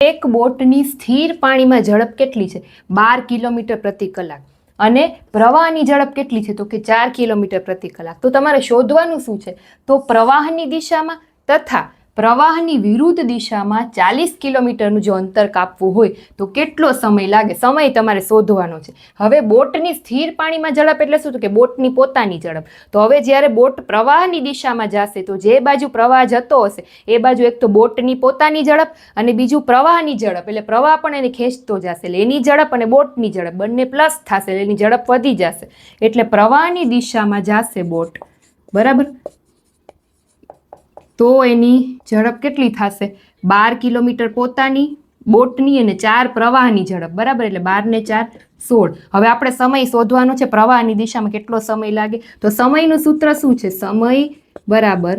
એક બોટની સ્થિર પાણીમાં ઝડપ કેટલી છે? બાર કિલોમીટર પ્રતિ કલાક. અને પ્રવાહની ઝડપ કેટલી છે? તો કે ચાર કિલોમીટર પ્રતિ કલાક. તો તમારે શોધવાનું શું છે? તો પ્રવાહની દિશામાં તથા પ્રવાહની વિરુદ્ધ દિશામાં ચાલીસ કિલોમીટરનું જો અંતર કાપવું હોય, તો કેટલો સમય લાગે? સમય તમારે શોધવાનો છે. હવે બોટની સ્થિર પાણીમાં ઝડપ એટલે શું? કે બોટની પોતાની ઝડપ. તો હવે જ્યારે બોટ પ્રવાહની દિશામાં જશે, તો જે બાજુ પ્રવાહ જતો હશે, એ બાજુ એક તો બોટની પોતાની ઝડપ અને બીજું પ્રવાહની ઝડપ. એટલે પ્રવાહ પણ એને ખેંચતો જશે, એટલે એની ઝડપ અને બોટની ઝડપ. બંને પ્લસ થશે, એટલે એની ઝડપ વધી જશે. એટલે પ્રવાહની દિશામાં જશે બોટ. બરાબર? તો એની ઝડપ કેટલી થશે? બાર કિલોમીટર પોતાની, બોટની અને ચાર પ્રવાહની ઝડપ. બરાબર? એટલે બાર ને ચાર, સોળ. હવે આપણે સમય શોધવાનો છે. પ્રવાહની દિશામાં કેટલો સમય લાગે? તો સમયનું સૂત્ર શું છે? સમય બરાબર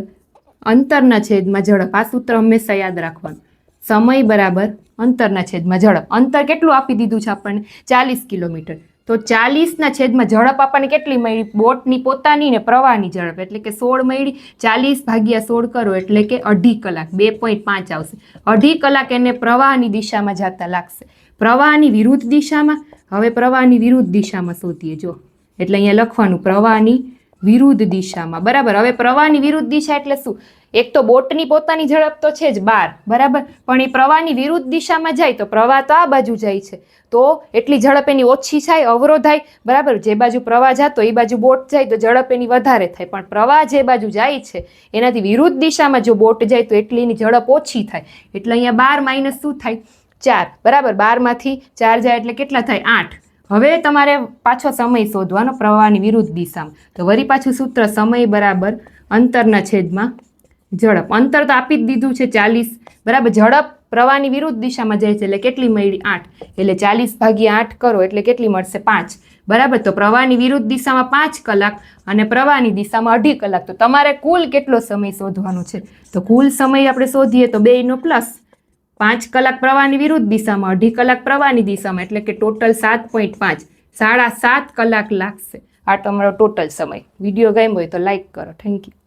અંતરના છેદમાં ઝડપ. આ સૂત્ર હંમેશા યાદ રાખવાનું. સમય બરાબર અંતરના છેદમાં ઝડપ. અંતર કેટલું આપી દીધું છે આપણને? ચાલીસ કિલોમીટર. તો ચાલીસના છેદમાં ઝડપ આપણને કેટલી મળી? બોટની પોતાની ને પ્રવાહની ઝડપ. એટલે કે સોળ મળી, ચાલીસ ભાગ્યા સોળ કરો, એટલે કે અઢી કલાક. બે પોઈન્ટ પાંચ આવશે. અઢી કલાક એને પ્રવાહની દિશામાં જતા લાગશે. પ્રવાહની વિરુદ્ધ દિશામાં? હવે પ્રવાહની વિરુદ્ધ દિશામાં શોધીએ, જો. એટલે અહીંયા લખવાનું, પ્રવાહની વિરુદ્ધ દિશામાં. બરાબર? હવે પ્રવાહની વિરુદ્ધ દિશા એટલે શું? એક તો બોટની પોતાની ઝડપ તો છે જ બાર, બરાબર? પણ એ પ્રવાહની વિરુદ્ધ દિશામાં જાય તો પ્રવાહ તો આ બાજુ જાય છે. તો એટલી ઝડપ એની ઓછી થાય અવરોધાય બરાબર? જે બાજુ પ્રવાહ જતો એ બાજુ બોટ જાય તો ઝડપ એની વધારે થાય. પણ પ્રવાહ જે બાજુ જાય છે, એનાથી વિરુદ્ધ દિશામાં જો બોટ જાય તો એટલી એની ઝડપ ઓછી થાય. એટલે અહીંયા બાર માઇનસ શું થાય? ચાર, બરાબર? બારમાંથી ચાર જાય એટલે કેટલા થાય? આઠ. હવે તમારે પાછો સમય શોધવાનો પ્રવાહની વિરુદ્ધ દિશામાં. તો વરી પાછું સૂત્ર સમય બરાબર અંતરના છેદમાં ઝડપ. અંતર તો આપી જ દીધું છે ચાલીસ. બરાબર, ઝડપ પ્રવાહની વિરુદ્ધ દિશામાં જાય છે એટલે કેટલી મળી? આઠ. એટલે ચાલીસ ભાગ્યા આઠ કરો એટલે કેટલી મળશે? પાંચ. બરાબર, તો પ્રવાહની વિરુદ્ધ દિશામાં પાંચ કલાક અને પ્રવાહની દિશામાં અઢી કલાક. તો તમારે કુલ કેટલો સમય શોધવાનો છે? તો કુલ સમય આપણે શોધીએ તો બેયનો પ્લસ પાંચ કલાક પ્રવાહની વિરુદ્ધ દિશામાં, અઢી કલાક પ્રવાહની દિશામાં, એટલે કે ટોટલ સાત પોઈન્ટ પાંચ, સાડા સાત કલાક લાગશે. આ તમારો ટોટલ સમય. વીડિયો ગમ્યો હોય તો લાઈક કરો. Thank you